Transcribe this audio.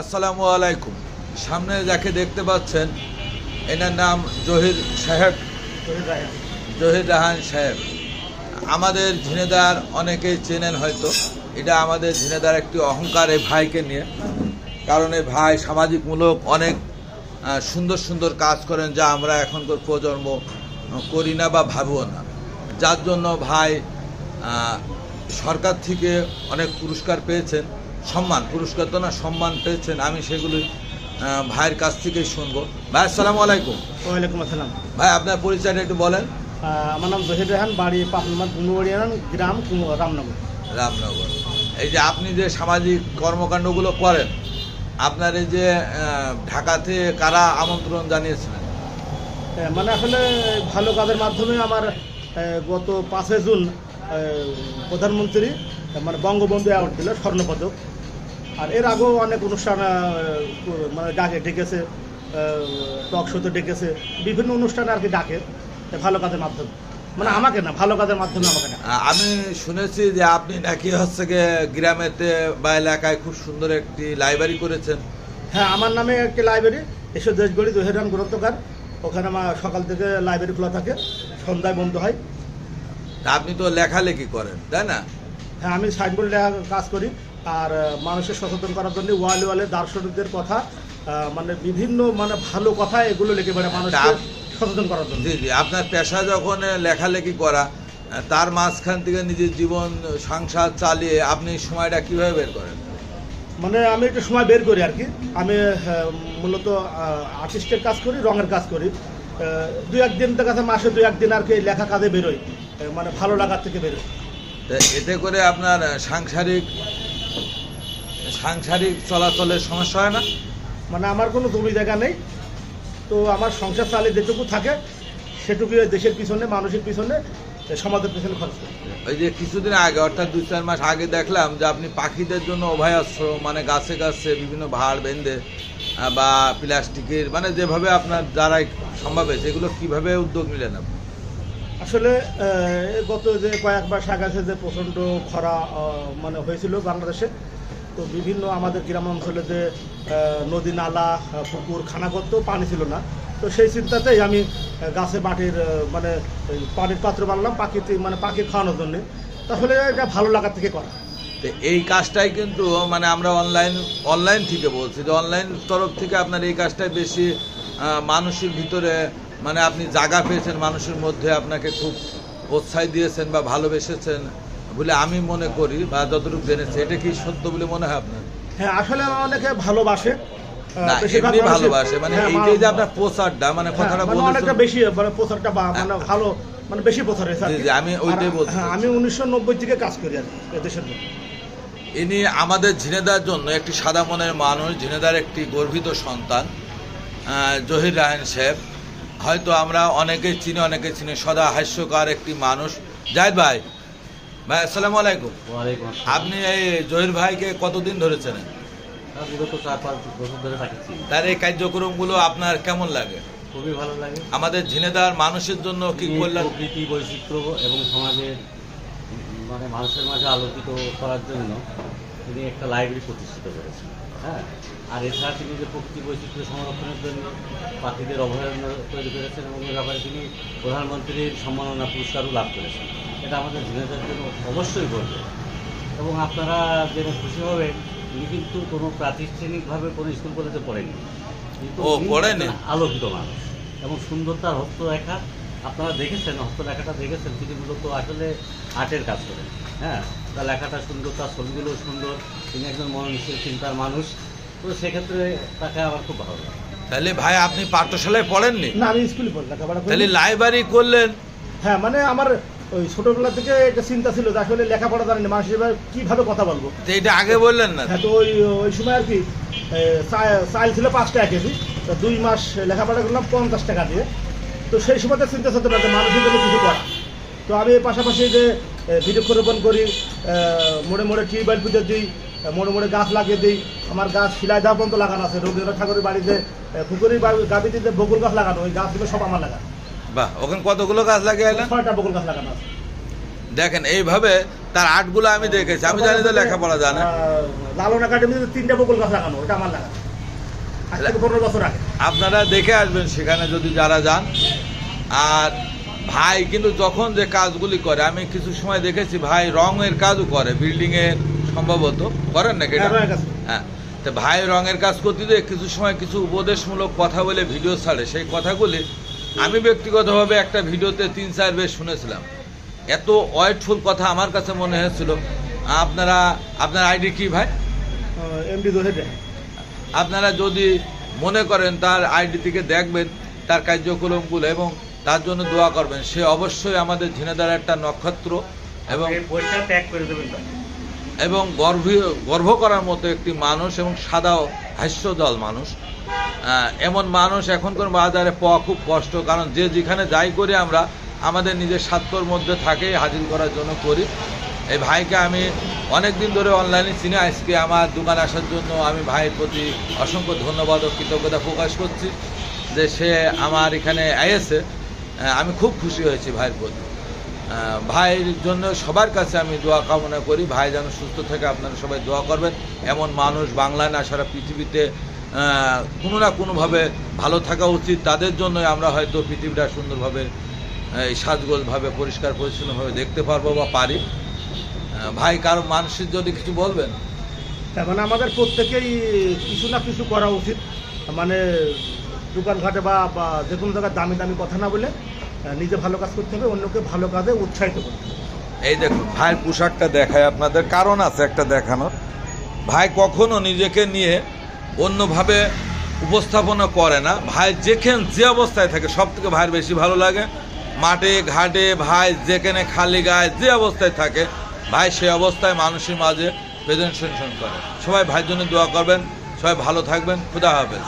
আসসালামু আলাইকুম। সামনে যাকে দেখতে পাচ্ছেন, এনার নাম জহির সাহেব। জহির রাহান সাহেব। আমাদের ঝিনেদার অনেকেই চেনেন হয়তো। এটা আমাদের ঝিনেদার একটি অহংকার এই ভাইকে নিয়ে। কারণ এই ভাই সামাজিকমূলক অনেক সুন্দর সুন্দর কাজ করেন যা আমরা এখনকার প্রজন্ম করি না বা ভাবও না। যার জন্য ভাই সরকার থেকে অনেক পুরস্কার পেয়েছেন। সম্মান পুরস্কার তো না সম্মান পেয়েছেন আমি সেগুলি ভাইয়ের কাছ থেকেই শুনব। ভাই আসসালামু আলাইকুম। ওয়ালাইকুম আসসালাম। ভাই আপনার পরিচয়টা একটু বলেন। আমার নাম জহির রেহান বাড়ি পাপনামাদ গুমুরিয়ান গ্রাম রামনগর। রামনগর। এই যে আপনি যে সামাজিক কর্মকাণ্ডগুলো করেন আপনার এই যে ঢাকাতে কারা আমন্ত্রণ জানিয়েছিলেন? মানে আসলে ভালো কাজের মাধ্যমে আমার গত পাঁচই জুন প্রধানমন্ত্রী মানে বঙ্গবন্ধু অ্যাওয়ার্ড দিল স্বর্ণপদক। আর এর আগেও অনেক অনুষ্ঠান মানে ডাকে ডেকেছে টক শোতে ডেকেছে বিভিন্ন অনুষ্ঠানে আর কি ডাকে ভালো কাজের মাধ্যমে। মানে আমাকে না ভালো কাজের মাধ্যমে আমাকে না আমি শুনেছি যে আপনি নাকি হচ্ছে গিয়ে গ্রামেতে বা এলাকায় খুব সুন্দর একটি লাইব্রেরি করেছেন। হ্যাঁ আমার নামে একটি লাইব্রেরি এসব দেশগড়ি জহিরান গ্রন্থকার। ওখানে আমার সকাল থেকে লাইব্রেরি খোলা থাকে সন্ধ্যায় বন্ধ হয়। তা আপনি তো লেখালেখি করেন তাই না? হ্যাঁ আমি সাইনবোর্ড লেখা কাজ করি। আর মানুষের সচেতন করার জন্য ওয়ালে ওয়ালে দার্শনিকদের কথা মানে বিভিন্ন মানে ভালো কথা এগুলো লিখে মানুষকে তা- সচেতন করার জন্য। জি জি আপনার পেশা যখন লেখালেখি করা তার মাঝখান থেকে নিজের জীবন সংসার চালিয়ে আপনি সময়টা কীভাবে বের করেন? মানে আমি একটু সময় বের করি আর কি আমি মূলত আর্টিস্টের কাজ করি রঙের কাজ করি। দু একদিন যাচ্ছে মাসে দু একদিন আর কি লেখা কাজে বেরোই। মানে ভালো লাগার থেকে বেরোই। এতে করে আপনার সাংসারিক সাংসারিক চলাচলের সমস্যা হয় না? মানে আমার কোনো জমি জায়গা নেই। তো আমার সংসার চালে যেটুকু থাকে সেটুকু দেশের পিছনে মানুষের পিছনে সমাজের পিছনে খরচ করি। ওই যে কিছুদিন আগে অর্থাৎ দুই চার মাস আগে দেখলাম যে আপনি পাখিদের জন্য অভয়াশ্রম মানে গাছে গাছে বিভিন্ন ভাড় বেঁধে বা প্লাস্টিকের মানে যেভাবে আপনার দ্বারাই সম্ভব হয়েছে এগুলো কীভাবে উদ্যোগ নিলেন আপনি? আসলে গত যে কয়েক মাস আগে আছে যে প্রচণ্ড খরা মানে হয়েছিল বাংলাদেশে তো বিভিন্ন আমাদের গ্রাম অঞ্চলে যে নদী নালা পুকুর খানাগত পানি ছিল না। তো সেই চিন্তাতেই আমি গাছে মাটির মানে পানির পাত্র বানালাম পাখিতে মানে পাখি খাওয়ানোর জন্য। তাহলে এটা ভালো লাগার থেকে করা। তো এই কাজটাই কিন্তু মানে আমরা অনলাইন অনলাইন থেকে বলছি। যে অনলাইন তরফ থেকে আপনার এই কাজটাই বেশি মানুষের ভিতরে মানে আপনি জায়গা পেয়েছেন, মানুষের মধ্যে আপনাকে খুব উৎসাহ দিয়েছেন বা ভালোবেসেছেন। বলে আমি মনে করি বা যতটুকু জেনেছি এটা কি সত্য বলে মনে হয় আপনার? হ্যাঁ আসলে অনেকে ভালোবাসে। না এমনি ভালোবাসে। মানে হ্যাঁ, এইটাই যে আপনার প্রচারটা মানে হ্যাঁ, কথাটা মানে অনেকটা বেশি মানে প্রচারটা মানে ভালো মানে বেশি প্রচার হয়েছে আমি ওইটাই বলতে হ্যাঁ। আমি উনিশশো নব্বই থেকে কাজ করি আর এ দেশের ইনি আমাদের ঝিনেদার জন্য একটি সাদা মনের মানুষ ঝিনেদার একটি গর্বিত সন্তান জহির রায়ন সাহেব। হয়তো আমরা অনেকেই চিনি অনেকে চিনি সদা হাস্যকার একটি মানুষ। জাহিদ ভাই ভাই আসসালামু আলাইকুম। আপনি এই জহির ভাইকে কতদিন ধরে থাকছি। তার এই কার্যক্রমগুলো আপনার কেমন লাগে? খুবই ভালো লাগে। আমাদের ঝিনেদার মানুষের জন্য কি করলেন প্রকৃতি বৈচিত্র্য এবং সমাজের মানে মানুষের মাঝে আলোকিত করার জন্য তিনি একটা লাইব্রেরি প্রতিষ্ঠিত করেছেন। হ্যাঁ আর এছাড়া তিনি যে প্রকৃতি বৈচিত্র্য সংরক্ষণের জন্য পাখিদের অভয়ারণ্য তৈরি করেছেন এবং এ ব্যাপারে তিনি প্রধানমন্ত্রীর সম্মাননা পুরস্কারও লাভ করেছেন। এটা আমাদের ঝিনেদের জন্য অবশ্যই করবে এবং আপনারা জেনে খুশি হবেন তিনি কিন্তু কোনো প্রাতিষ্ঠানিকভাবে কোনো স্কুল কলেজে কিন্তু ও, পড়েনি? আলোকিত মানুষ। এবং সুন্দর তার হস্তরেখা আপনারা দেখেছেন হস্তরেখাটা দেখেছেন তিনি মূলত আসলে আর্টের কাজ করেন। হ্যাঁ তার লেখাটা সুন্দর তার ছবিগুলো সুন্দর তিনি একজন মননশীল চিন্তার মানুষ। তো সেক্ষেত্রে তাকে আমার খুব ভালো লাগে। তাহলে ভাই আপনি পাঠশালায় পড়েননি? না আমি স্কুলে পড়ি তাহলে লাইব্রেরি করলেন? হ্যাঁ মানে আমার ওই ছোটবেলা থেকে একটা চিন্তা ছিল যে আসলে লেখাপড়া জানি না মানুষ এবার কীভাবে কথা বলব? এটা আগে বললেন না। হ্যাঁ তো ওই ওই সময় আর কি চাল ছিল পাঁচ টাকা কেজি তো দুই মাস লেখাপড়া করলাম পঞ্চাশ টাকা দিয়ে। তো সেই সময়তে চিন্তা করতে পারতাম মানুষের জন্য কিছু করা তো আমি পাশাপাশি যে বৃক্ষরোপণ করি মোড়ে মোড়ে টিউবওয়েল পুজো দিই মোড়ে মোড়ে গাছ লাগিয়ে দিই আমার গাছ শিলায় দেওয়া পর্যন্ত লাগানো আছে। রবীন্দ্রনাথ ঠাকুরের বাড়িতে পুকুরের বাড়ি- গাবিতে যে বকুল গাছ লাগানো ওই গাছগুলো সব আমার লাগানো। বাহ ওখানে কতগুলো গাছ লাগিয়ে এলেন বকুল গাছ লাগানো দেখেন এইভাবে তার আর্টগুলো আমি দেখেছি। আমি জানি তো লেখাপড়া জানে। লালন একাডেমিতে তিনটা বকুল গাছ লাগানো আমার আপনারা দেখে আসবেন সেখানে যদি যারা যান। আর ভাই কিন্তু যখন যে কাজগুলি করে আমি কিছু সময় দেখেছি ভাই রঙের কাজও করে বিল্ডিং এর সম্ভবত। করেন নাকি এটা? হ্যাঁ। হ্যাঁ। তো ভাই রঙের কাজ করতে গিয়ে কিছু সময় কিছু উপদেশমূলক কথা বলে ভিডিও ছাড়ে। সেই কথাগুলি আমি ব্যক্তিগতভাবে একটা ভিডিওতে তিন চার বেশ শুনেছিলাম। এত ওয়েটফুল কথা আমার কাছে মনে হয়েছিল। আপনারা আপনার আইডি কি ভাই? এমডি আপনারা যদি মনে করেন তার আইডি থেকে দেখবেন তার কার্যক্রমগুলো এবং তার জন্য দোয়া করবেন। সে অবশ্যই আমাদের ঝিনেদার একটা নক্ষত্র এবং ত্যাগ করে দেবেন। এবং গর্ভ গর্ব করার মতো একটি মানুষ এবং সাদা হাস্যদল মানুষ। এমন মানুষ এখনকার বাজারে পাওয়া খুব কষ্ট, কারণ যে যেখানে যাই করি আমরা, আমাদের নিজের স্বার্থর মধ্যে থাকে, হাজির করার জন্য করি। এই ভাইকে আমি অনেক দিন ধরে অনলাইনে চিনে, আজকে আমার দোকানে আসার জন্য আমি ভাইয়ের প্রতি অসংখ্য ধন্যবাদ ও কৃতজ্ঞতা প্রকাশ করছি যে সে আমার এখানে এসে আমি খুব খুশি হয়েছি ভাইয়ের প্রতি। ভাইয়ের জন্য সবার কাছে আমি দোয়া কামনা করি। ভাই যেন সুস্থ থাকে আপনারা সবাই দোয়া করবেন। এমন মানুষ বাংলায় না, সারা পৃথিবীতে কোনো না কোনোভাবে ভালো থাকা উচিত। তাদের জন্য আমরা হয়তো পৃথিবীটা সুন্দরভাবে সাজগোজভাবে, পরিষ্কার, পরিচ্ছন্নভাবে দেখতে পারব বা পারি। ভাই, কারও মানুষের যদি কিছু বলবেন? মানে আমাদের প্রত্যেকেই কিছু না কিছু করা উচিত। মানে দোকানঘাটে বা যে কোনো জায়গায় দামি দামি কথা না বলে নিজে ভালো কাজ করতে হবে, অন্যকে ভালো কাজে উৎসাহিত করতে হবে। এই দেখুন, ভাইয়ের পোশাকটা দেখায় আপনাদের, কারণ আছে একটা দেখানোর। ভাই কখনো নিজেকে নিয়ে অন্যভাবে উপস্থাপনা করে না। ভাই যেখানে যে অবস্থায় থাকে, সব থেকে ভাইয়ের বেশি ভালো লাগে। মাঠে, ঘাটে, ভাই যেখানে খালি গায়ে যে অবস্থায় থাকে, ভাই সেই অবস্থায় মানুষের মাঝে প্রেজেন্টেশন করে। সবাই ভাইয়ের জন্য দোয়া করবেন, সবাই ভালো থাকবেন, খুদা হাফেজ।